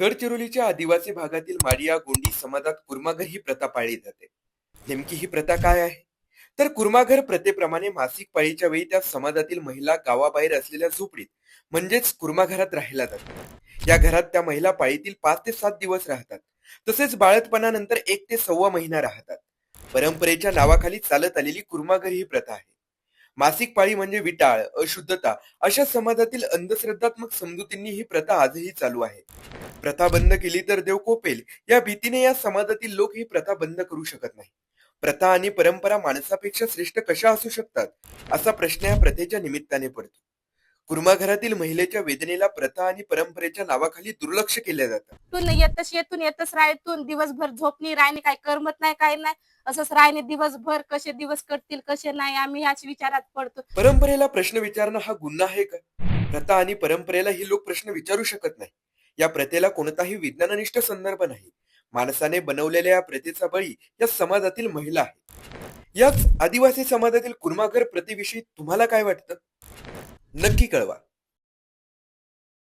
गडचिरोलीच्या आदिवासी भागातील माडिया गोंडी समाजात कुर्माघर ही प्रथा पाळली जाते. नेमकी ही प्रथा काय आहे? तर कुर्माघर प्रथेप्रमाणे मासिक पाळीच्या वेळी त्या समाजातील महिला गावाबाहेर असलेल्या झोपडीत म्हणजेच कुर्माघरात राहायला जातात. या घरात त्या महिला पाळीतील पाच ते सात दिवस राहतात. तसेच बाळतपणानंतर एक ते सव्वा महिना राहतात. परंपरेच्या नावाखाली चालत आलेली कुर्माघर ही प्रथा आहे. मासिक पाळी म्हणजे विटाळ अशुद्धता अशा समाजातील अंधश्रद्धात्मक समजुतींनी ही प्रथा आजही चालू आहे. प्रथा बंद केली तर देव कोपेल. या भीतीने या समाजातील लोक ही प्रथा बंद करू शकत नाही. प्रथा आणि परंपरा माणसापेक्षा श्रेष्ठ कशा असू शकतात? असा प्रश्न या प्रथेच्या निमित्ताने पडतो. कुर्माघरातील महिलेच्या वेदनेला प्रथा आणि परंपरेच्या नावाखाली दुर्लक्ष केले जातं. तून येतच येतून येतच राहतून दिवसभर झोपणी राहणे काय करमत नाही काय नाही. असंच राहणे दिवसभर कसे दिवस कटतील कसे नाही आम्ही ह्याच विचारात पडतो. परंपरेला प्रश्न विचारणं हा गुन्हा आहे का? प्रथा आणि परंपरेला ही लोक प्रश्न विचारू शकत नाही. या प्रथेला कोणताही विज्ञाननिष्ठ संदर्भ नाही. माणसाने बनवलेल्या या प्रथेचा बळी या समाजातील महिला आहे याच आदिवासी समाजातील कुर्मागर प्रथेविषयी तुम्हाला काय वाटतं? नक्की कळवा.